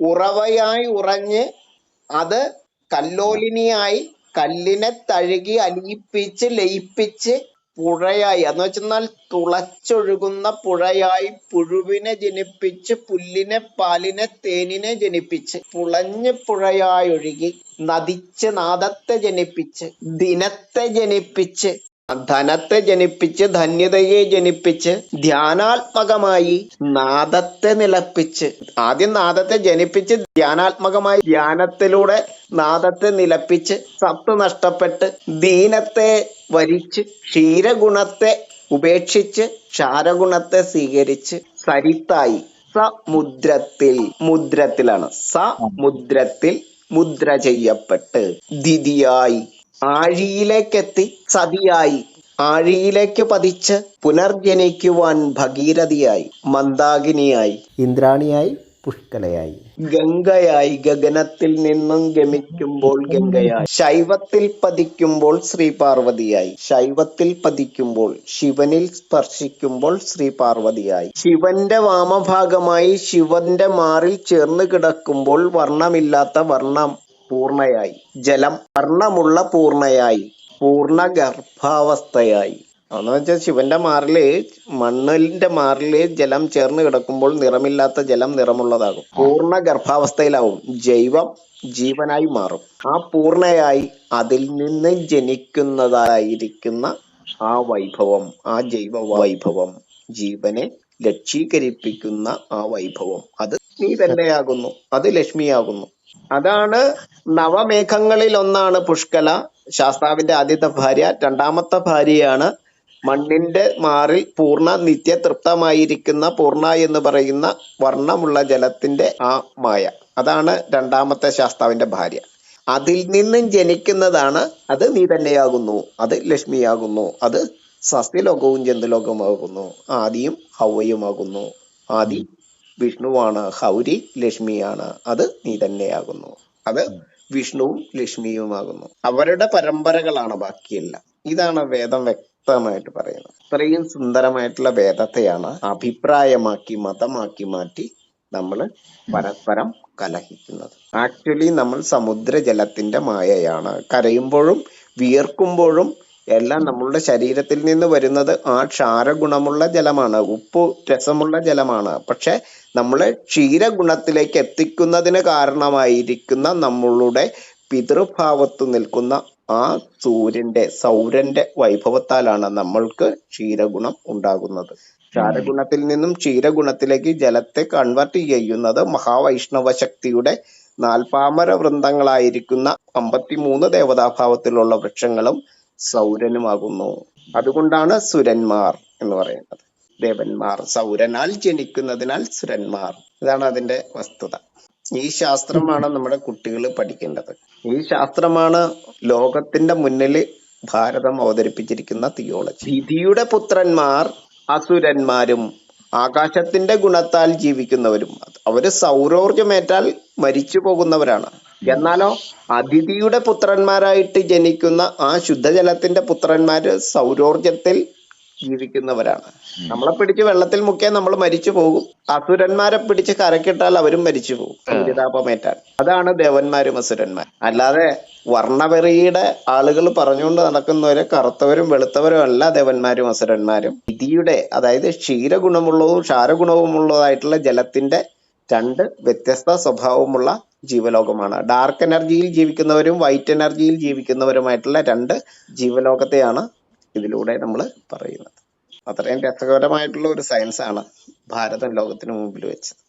ഉറവയായി ഉറഞ്ഞ് അത് കല്ലോലിനിയായി കല്ലിനെ തഴുകി അലിയിപ്പിച്ച് ലയിപ്പിച്ച് പുഴയായി. എന്ന് വെച്ചെന്നാൽ തുളച്ചൊഴുകുന്ന പുഴയായി പുഴുവിനെ ജനിപ്പിച്ച് പുല്ലിനെ പാലിനെ തേനിനെ ജനിപ്പിച്ച് പുളഞ്ഞ് പുഴയായി ഒഴുകി നദിച്ച് നാദത്തെ ജനിപ്പിച്ച് ദിനത്തെ ജനിപ്പിച്ച് ധനത്തെ ജനിപ്പിച്ച് ധന്യതയെ ജനിപ്പിച്ച് ധ്യാനാത്മകമായി നാദത്തെ നിലപ്പിച്ച്. ആദ്യം നാദത്തെ ജനിപ്പിച്ച് ധ്യാനാത്മകമായി ധ്യാനത്തിലൂടെ നാദത്തെ നിലപ്പിച്ച് സത്ത് നഷ്ടപ്പെട്ട് ദീനത്തെ വരിച്ച് ക്ഷീരഗുണത്തെ ഉപേക്ഷിച്ച് ക്ഷാരഗുണത്തെ സ്വീകരിച്ച് സരിത്തായി. സമുദ്രത്തിൽ മുദ്രത്തിലാണ്. സമുദ്രത്തിൽ മുദ്ര ചെയ്യപ്പെട്ട് ദിതിയായി ആഴിയിലേക്കെത്തി സതിയായി. ആഴിയിലേക്ക് പതിച്ച് പുനർജനിക്കുവാൻ ഭഗീരഥിയായി മന്ദാകിനിയായി. ഇന്ദ്രാണിയായി പുഷ്കലയായി. ഗംഗയായി ഗഗനത്തിൽ നിന്നും ഗമിക്കുമ്പോൾ ഗംഗയായി. ശൈവത്തിൽ പതിക്കുമ്പോൾ ശ്രീ പാർവതിയായി ശൈവത്തിൽ പതിക്കുമ്പോൾ ശിവനിൽ സ്പർശിക്കുമ്പോൾ ശ്രീ പാർവതിയായി ശിവന്റെ വാമഭാഗമായി ശിവന്റെ മാറിൽ ചേർന്ന് കിടക്കുമ്പോൾ വർണമില്ലാത്ത വർണം. പൂർണയായി. ജലം വർണമുള്ള പൂർണയായി. പൂർണ ഗർഭാവസ്ഥയായി എന്ന് വെച്ചാൽ ശിവന്റെ മാറിൽ മണ്ണിന്റെ മാറിൽ ജലം ചേർന്ന് കിടക്കുമ്പോൾ നിറമില്ലാത്ത ജലം നിറമുള്ളതാകും. പൂർണ ഗർഭാവസ്ഥയിലാവും ജൈവം ജീവനായി മാറും. ആ പൂർണയായി അതിൽ നിന്ന് ജനിക്കുന്നതായിരിക്കുന്ന ആ വൈഭവം ആ ജൈവ വൈഭവം ജീവനെ ലക്ഷീകരിപ്പിക്കുന്ന ആ വൈഭവം. അത് നീ തന്നെയാകുന്നു. അത് ലക്ഷ്മിയാകുന്നു. അതാണ് നവമേഘങ്ങളിൽ ഒന്നാണ് പുഷ്കല. ശാസ്താവിന്റെ ആദ്യത്തെ ഭാര്യ. രണ്ടാമത്തെ ഭാര്യയാണ് മണ്ണിന്റെ മാറിൽ പൂർണ നിത്യ തൃപ്തമായിരിക്കുന്ന പൂർണ എന്ന് പറയുന്ന വർണമുള്ള ജലത്തിന്റെ ആ മായ. അതാണ് രണ്ടാമത്തെ ശാസ്താവിന്റെ ഭാര്യ. അതിൽ നിന്നും ജനിക്കുന്നതാണ് അത് നീ തന്നെയാകുന്നു. അത് ലക്ഷ്മിയാകുന്നു. അത് സസ്യലോകവും ജന്തുലോകവുമാകുന്നു. ആദിയും ഹൗവയുമാകുന്നു. ആദി വിഷ്ണുവാണ് ഹൗരി ലക്ഷ്മിയാണ്. അത് നീ തന്നെയാകുന്നു. അത് വിഷ്ണുവും ലക്ഷ്മിയുമാകുന്നു. അവരുടെ പരമ്പരകളാണ് ബാക്കിയെല്ലാം. ഇതാണ് വേദം വ്യക്തമായിട്ട് പറയുന്നത്. ഇത്രയും സുന്ദരമായിട്ടുള്ള വേദത്തെയാണ് അഭിപ്രായമാക്കി മതമാക്കി മാറ്റി നമ്മൾ പരസ്പരം കലഹിക്കുന്നത്. ആക്ച്വലി നമ്മൾ സമുദ്ര ജലത്തിന്റെ മായയാണ്. കരയുമ്പോഴും വിയർക്കുമ്പോഴും എല്ലാം നമ്മളുടെ ശരീരത്തിൽ നിന്ന് വരുന്നത് ആ ക്ഷാരഗുണമുള്ള ജലമാണ് ഉപ്പ് രസമുള്ള ജലമാണ്. പക്ഷെ നമ്മളെ ക്ഷീരഗുണത്തിലേക്ക് എത്തിക്കുന്നതിന് കാരണമായിരിക്കുന്ന നമ്മളുടെ പിതൃഭാവത്ത് നിൽക്കുന്ന ആ സൂര്യന്റെ സൗരന്റെ വൈഭവത്താലാണ് നമ്മൾക്ക് ക്ഷീരഗുണം ഉണ്ടാകുന്നത്. ക്ഷാരഗുണത്തിൽ നിന്നും ക്ഷീരഗുണത്തിലേക്ക് ജലത്തെ കൺവെർട്ട് ചെയ്യുന്നത് മഹാവൈഷ്ണവ ശക്തിയുടെ നാൽപ്പാമര വൃന്ദങ്ങളായിരിക്കുന്ന അമ്പത്തിമൂന്ന് ദേവതാഭാവത്തിലുള്ള വൃക്ഷങ്ങളും സൗരനുമാകുന്നു. അതുകൊണ്ടാണ് സുരന്മാർ എന്ന് പറയുന്നത്. ദേവന്മാർ സൗരനാൽ ജനിക്കുന്നതിനാൽ സുരന്മാർ. ഇതാണ് അതിന്റെ വസ്തുത. ഈ ശാസ്ത്രമാണ് നമ്മുടെ കുട്ടികൾ പഠിക്കേണ്ടത്. ഈ ശാസ്ത്രമാണ് ലോകത്തിന്റെ മുന്നിൽ ഭാരതം അവതരിപ്പിച്ചിരിക്കുന്ന തിയോളജി. വിധിയുടെ പുത്രന്മാർ അസുരന്മാരും ആകാശത്തിന്റെ ഗുണത്താൽ ജീവിക്കുന്നവരും അവർ സൗരോർജമേറ്റാൽ മരിച്ചു പോകുന്നവരാണ് എന്നാലോ അതിഥിയുടെ പുത്രന്മാരായിട്ട് ജനിക്കുന്ന ആ ശുദ്ധജലത്തിന്റെ പുത്രന്മാര് സൗരോർജത്തിൽ ജീവിക്കുന്നവരാണ്. നമ്മളെ പിടിച്ച് വെള്ളത്തിൽ മുക്കിയാൽ നമ്മൾ മരിച്ചു പോകും. അസുരന്മാരെ പിടിച്ച് കരക്കിട്ടാൽ അവരും മരിച്ചു പോകും. സൂര്യതാപമേറ്റാൽ അതാണ് ദേവന്മാരും അസുരന്മാരും അല്ലാതെ വർണവെറിയുടെ ആളുകൾ പറഞ്ഞുകൊണ്ട് നടക്കുന്നവരെ കറുത്തവരും വെളുത്തവരും അല്ല ദേവന്മാരും അസുരന്മാരും. ഇതിയുടെ അതായത് ക്ഷീരഗുണമുള്ളതും ക്ഷാരഗുണവുമുള്ളതായിട്ടുള്ള ജലത്തിന്റെ രണ്ട് വ്യത്യസ്ത സ്വഭാവമുള്ള ജീവലോകമാണ്. ഡാർക്ക് എനർജിയിൽ ജീവിക്കുന്നവരും വൈറ്റ് എനർജിയിൽ ജീവിക്കുന്നവരുമായിട്ടുള്ള രണ്ട് ജീവലോകത്തെയാണ് ഇതിലൂടെ നമ്മൾ പറയുന്നത്. അത്രയും രസകരമായിട്ടുള്ള ഒരു സയൻസ് ആണ് ഭാരതം ലോകത്തിന് മുമ്പിൽ വെച്ചത്.